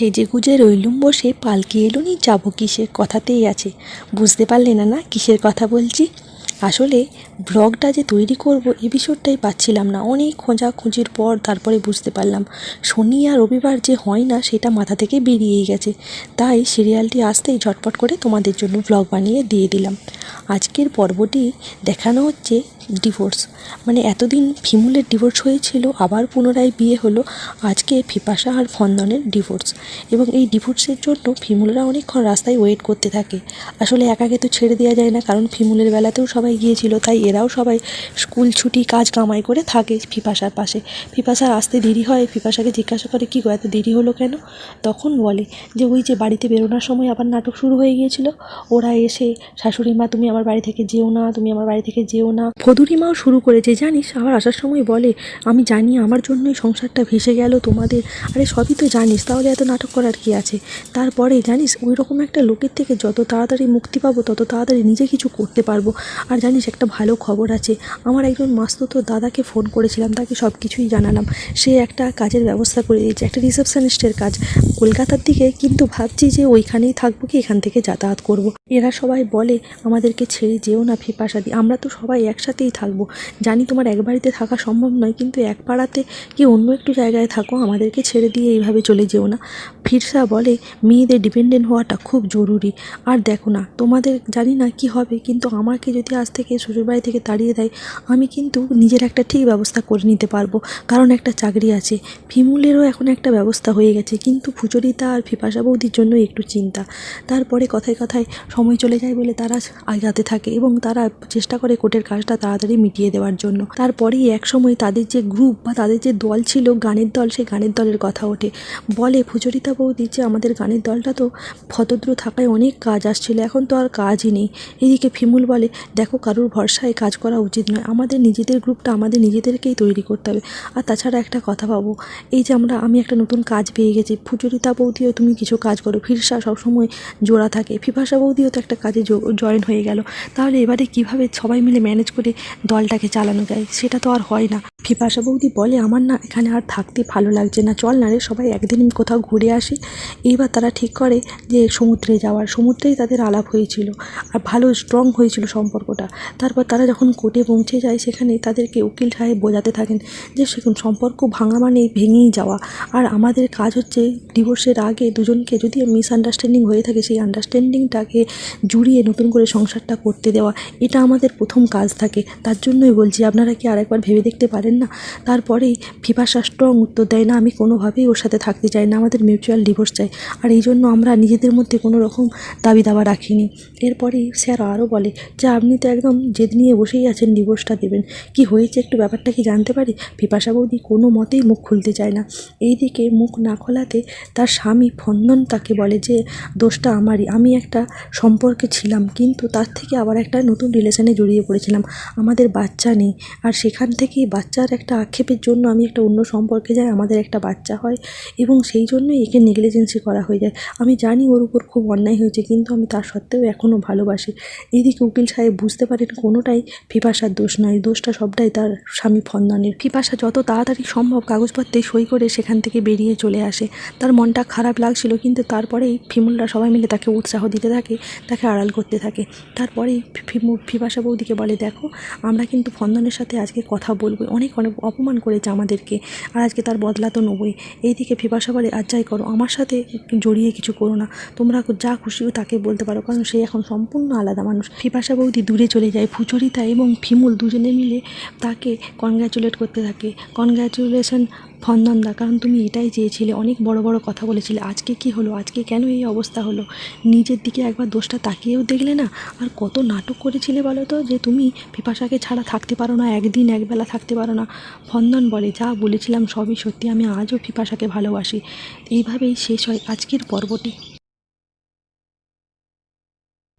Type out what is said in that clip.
সেজে গুজে রইলুম বসে, পালকি এলুনি যাব কিসে কথাতেই আছে। বুঝতে পারলে না না, কিসের কথা বলছি? আসলে ব্লগটা যে তৈরি করব এ বিষয়টাই পাচ্ছিলাম না। অনেক খোঁজাখুঁজির পর তারপরে বুঝতে পারলাম, শনি আর রবিবার যে হয় না, সেটা মাথা থেকে বেরিয়েই গেছে। তাই সিরিয়ালটি আসতেই ঝটপট করে তোমাদের জন্য ব্লগ বানিয়ে দিয়ে দিলাম। আজকের পর্বটি দেখানো হচ্ছে ডিভোর্স মানে এতদিন ফিমুলের ডিভোর্স হয়েছিল, আবার পুনরায় বিয়ে হলো, আজকে ফিপাশা আর ফন্দনের ডিভোর্স এবং এই ডিভোর্সের জন্য ফিমুলরা অনেকক্ষণ রাস্তায় ওয়েট করতে থাকে। আসলে একাকে তো ছেড়ে দেওয়া যায় না, কারণ ফিমুলের বেলাতেও সবাই গিয়েছিল, তাই এরাও সবাই স্কুল ছুটি, কাজ কামাই করে থাকে ফিপাশার পাশে। ফিপাশার আসতে দেরি হয় ফিপাশাকে জিজ্ঞাসা করে, কী এত দেরি হলো কেন? তখন বলে যে, ওই যে বাড়িতে বেরোনোর সময় আবার নাটক শুরু হয়ে গিয়েছিল। ওরা এসে, শাশুড়ি মা, তুমি আমার বাড়ি থেকে যেও না, তুমি আমার বাড়ি থেকে যেও না। ফদুরি মাও শুরু করেছে। জানিস, আবার আসার সময় বলে, আমি জানি আমার জন্যই সংসারটা ভেসে গেল তোমাদের। আরে, সবই তো জানিস, তাহলে এত নাটক করার কি আছে? তারপরে, জানিস ওই রকম একটা লোকের থেকে যত তাড়াতাড়ি মুক্তি পাবো, তত তাড়াতাড়ি নিজে কিছু করতে পারব। আর জানিস, একটা ভালো খবর আছে, আমার একজন মাস্তুতো দাদাকে ফোন করেছিলাম, তাকে সব কিছুই জানালাম। সে একটা কাজের ব্যবস্থা করে দিয়েছে, একটা রিসেপশনিস্টের কাজ। কলকাতার দিকে কিন্তু ভাবছি যে ওইখানেই থাকব কি, এখান থেকে যাতায়াত করব। এরা সবাই বলে, আমাদেরকে ছেড়ে যেও না ফিপাসাদি আমরা তো সবাই একসাথেই থাকব। জানি তোমার এক বাড়িতে থাকা সম্ভব নয়, কিন্তু এক পাড়াতে কি অন্য একটু জায়গায় থাকো, আমাদেরকে ছেড়ে দিয়ে এইভাবে চলে যেও না। ফিরসা বলে, মেয়েদের ডিপেন্ডেন্ট হওয়াটা খুব জরুরি। আর দেখো না, তোমাদের জানি না কি হবে, কিন্তু আমাকে যদি আজ থেকে শ্বশুরবাড়ি থেকে তাড়িয়ে দেয়, আমি কিন্তু নিজের একটা ঠিক ব্যবস্থা করে নিতে পারব। কারণ একটা চাকরি আছে। ফিমুলেরও এখন একটা ব্যবস্থা হয়ে গেছে, কিন্তু ফুচরিতা আর ফিপাসা বৌদির জন্য একটু চিন্তা। তারপরে কথায় কথায় সময় চলে যায় বলে তারা আগাতে থাকে এবং তারা চেষ্টা করে কোর্টের কাজটা তাড়াতাড়ি মিটিয়ে দেওয়ার জন্য। তারপরেই এক সময় তাদের যে গ্রুপ বা তাদের যে দল ছিল, গানের দল, সেই গানের দলের কথা ওঠে। বলে ফুচরিতা বৌদি, যে আমাদের গানের দলটা তো ভতদ্র থাকায় অনেক কাজ আসছিল, এখন তো আর কাজই নেই। এদিকে ফিমুল বলে, দেখো, কারুর ভরসায় কাজ করা উচিত নয়। আমাদের নিজেদের গ্রুপটা আমাদের নিজেদেরকেই তৈরি করতে হবে। আর তাছাড়া একটা কথা পাবো এই যে আমরা, আমি একটা নতুন কাজ পেয়ে গেছি। ফুচরিতা বৌদিও তুমি কিছু কাজ করো। ফিরসা সবসময় জোড়া থাকে। ফিফাসা বৌদিও তো একটা কাজে জয়েন হয়ে গেল। তাহলে এবারে কীভাবে সবাই মিলে ম্যানেজ করে দলটাকে চালানো যায় সেটা তো আর হয় না। ফিফাসা বৌদি বলে, আমার না এখানে আর থাকতে ভালো লাগছে না। চল না রে, সবাই একদিন কোথাও ঘুরে আসি। এইবার তারা ঠিক করে যে সমুদ্রে যাওয়ার। সমুদ্রেই তাদের আলাপ হয়েছিল আর ভালো স্ট্রং হয়েছিল সম্পর্কটা। তারপর তারা যখন কোর্টে পৌঁছে যায় সেখানে তাদেরকে উকিল সাহেব বোঝাতে থাকেন যে সেখানে সম্পর্ক ভাঙা মানে ভেঙেই যাওয়া। আর আমাদের কাজ হচ্ছে ডিভোর্সের আগে দুজনকে যদি মিসআন্ডারস্ট্যান্ডিং হয়ে থাকে, সেই আন্ডারস্ট্যান্ডিংটাকে জুড়িয়ে নতুন করে সংসারটা করতে দেওয়া। এটা আমাদের প্রথম কাজ থাকে। তার জন্যই বলছি, আপনারা কি আরেকবার ভেবে দেখতে পারেন না। তারপরেই ফিফাসা স্ট্রং উত্তর দেয়, না, আমি কোনোভাবেই ওর সাথে থাকতে চাই না, আমাদের মিউচুয়াল ডিভোর্স চাই। আর এই জন্য আমরা নিজেদের মধ্যে কোনো রকম দাবি দাবা রাখিনি। এরপরেই স্যার আরও বলে, যে, আপনি তো একদম জেদ নিয়ে বসেই আছেন ডিভোর্সটা দেবেন। কি হয়েছে একটু ব্যাপারটা কি জানতে পারি? পিপাসা বৌদি কোনো মতেই মুখ খুলতে চায় না। এইদিকে মুখ না খোলাতে তার স্বামী ফন্দন তাকে বলে যে, দোষটা আমারই, আমি একটা সম্পর্কে ছিলাম, কিন্তু তার থেকে আবার একটা নতুন রিলেশনে জড়িয়ে পড়েছিলাম। আমাদের বাচ্চা নেই, আর সেখান থেকেই বাচ্চার একটা আক্ষেপের জন্য আমি একটা অন্য সম্পর্কে যাই, আমাদের একটা বাচ্চা হয় এবং সেই জন্যই একে নেগলিজেন্সি করা হয়ে যায়। আমি জানি ওর উপর খুব অন্যায় হয়েছে কিন্তু আমি তার সত্ত্বেও এখনও ভালোবাসি। এদিকে উকিল সাহেব বুঝতে পারেন কোনোটাই ফিপাসার দোষ নয়, দোষটা সবটাই তার স্বামী ফন্দনের। ফিপাসা যত তাড়াতাড়ি সম্ভব কাগজপত্রে সই করে সেখান থেকে বেরিয়ে চলে আসে। তার মনটা খারাপ লাগছিল কিন্তু তারপরেই ফিমুলরা সবাই মিলে তাকে উৎসাহ দিতে থাকে, তাকে আড়াল করতে থাকে। তারপরেই ফিমু, ফিপাসা বৌদিকে বলে, দেখো, আমরা কিন্তু ফন্দনের সাথে আজকে কথা বলব। অনেক অনেক অনেক অপমান করেছে আমাদেরকে। আর আজকে তার বদলা তো নেবই। এইদিকে ফিপাসা বলে, আর যাই করো, আমার সাথে জড়িয়ে কিছু করো না। তোমরা যা খুশি তাকে বলতে পারো। কারণ সে এখন সম্পূর্ণ আলাদা মানুষ। ফিপাসা বৌদি দূরে চলে যায়, ফুচরিতা এবং ফিমুল দুজনে মিলে তাকে কনগ্র্যাচুলেট করতে থাকে। কনগ্র্যাচুলেশন ফন্দনদা কারণ তুমি এটাই চেয়েছিলে, অনেক বড় বড় কথা বলেছিলে। আজকে কি হলো? আজকে কেন এই অবস্থা হলো? নিজের দিকে একবার দোষটা তাকিয়েও দেখলে না? আর কত নাটক করেছিলে বলো তো, যে তুমি পিপাসাকে ছাড়া থাকতে পারো না, একদিন একবেলা থাকতে পারো না। ফন্দন বলে, যা বলেছিলাম সবই সত্যি, আমি আজও পিপাসাকে ভালোবাসি। এইভাবেই শেষ হয় আজকের পর্বটি।